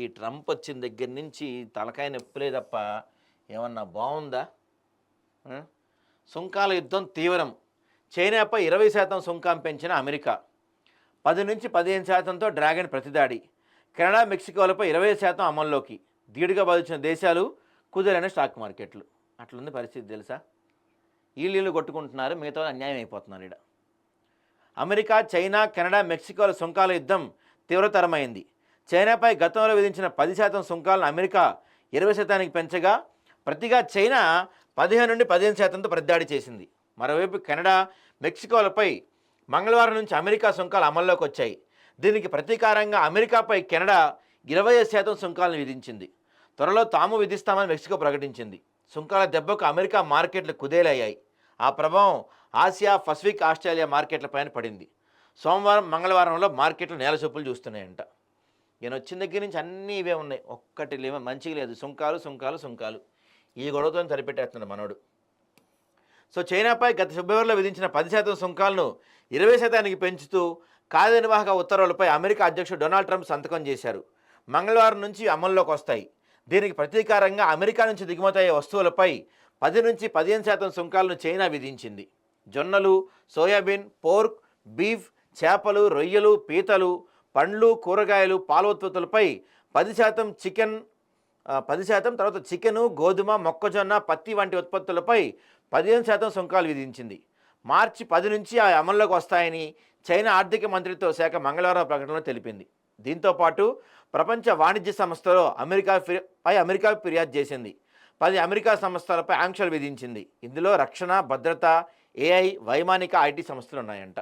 ఈ ట్రంప్ వచ్చిన దగ్గర నుంచి తలకాయ నొప్పులే తప్ప ఏమన్నా బాగుందా? సుంకాల యుద్ధం తీవ్రం. చైనాపై ఇరవై శాతం సుంకం పెంచిన అమెరికా. పది నుంచి పదిహేను శాతంతో డ్రాగన్ ప్రతిదాడి. కెనడా మెక్సికోలపై ఇరవై శాతం అమల్లోకి. ధీటుగా బాధించిన దేశాలు కుదిరైన స్టాక్ మార్కెట్లు. అట్లుంది పరిస్థితి తెలుసా? వీళ్ళు కొట్టుకుంటున్నారు మిగతా అన్యాయం అయిపోతున్నారు ఇక్కడ అమెరికా చైనా కెనడా మెక్సికోల సుంకాల యుద్ధం తీవ్రతరమైంది. చైనాపై గతంలో విధించిన పది శాతం సుంకాలను అమెరికా ఇరవై శాతానికి పెంచగా ప్రతిగా చైనా పదిహేను నుండి పదిహేను శాతంతో ప్రతిదాడి చేసింది. మరోవైపు కెనడా మెక్సికోలపై మంగళవారం నుంచి అమెరికా సుంకాలు అమల్లోకి వచ్చాయి. దీనికి ప్రతీకారంగా అమెరికాపై కెనడా ఇరవై ఐదు శాతం సుంకాలను విధించింది. త్వరలో తాము విధిస్తామని మెక్సికో ప్రకటించింది. సుంకాల దెబ్బకు అమెరికా మార్కెట్లు కుదేలయ్యాయి. ఆ ప్రభావం ఆసియా పసిఫిక్ ఆస్ట్రేలియా మార్కెట్లపైన పడింది. సోమవారం మంగళవారంలో మార్కెట్లు నేల చూపులు చూస్తున్నాయంట. ఈయన వచ్చిన దగ్గర నుంచి అన్నీ ఇవే ఉన్నాయి. ఒక్కటి లేవ మంచిగా లేదు. సుంకాలు సుంకాలు సుంకాలు. ఈ గొడవతో సరిపెట్టేస్తున్నాడు మనోడు. సో చైనాపై గత ఫిబ్రవరిలో విధించిన పది శాతం సుంకాలను ఇరవై శాతానికి పెంచుతూ కార్యనిర్వాహక ఉత్తర్వులపై అమెరికా అధ్యక్షుడు డొనాల్డ్ ట్రంప్ సంతకం చేశారు. మంగళవారం నుంచి అమల్లోకి వస్తాయి. దీనికి ప్రతీకారంగా అమెరికా నుంచి దిగుమతయ్యే వస్తువులపై పది నుంచి పదిహేను శాతం సుంకాలను చైనా విధించింది. జొన్నలు సోయాబీన్ పోర్క్ బీఫ్ చేపలు రొయ్యలు పీతలు పండ్లు కూరగాయలు పాల ఉత్పత్తులపై పది శాతం చికెన్ పది శాతం తర్వాత చికెను గోధుమ మొక్కజొన్న పత్తి వంటి ఉత్పత్తులపై పదిహేను శాతం సుంకాలు విధించింది. మార్చి పది నుంచి ఆ అమల్లోకి వస్తాయని చైనా ఆర్థిక మంత్రిత్వ శాఖ మంగళవారం ప్రకటనలో తెలిపింది. దీంతో పాటు ప్రపంచ వాణిజ్య సంస్థలో అమెరికా ఫిర్యా- పై అమెరికా ఫిర్యాదు చేసింది. పది అమెరికా సంస్థలపై ఆంక్షలు విధించింది. ఇందులో రక్షణ భద్రత ఏఐ వైమానిక ఐటీ సంస్థలు ఉన్నాయంట.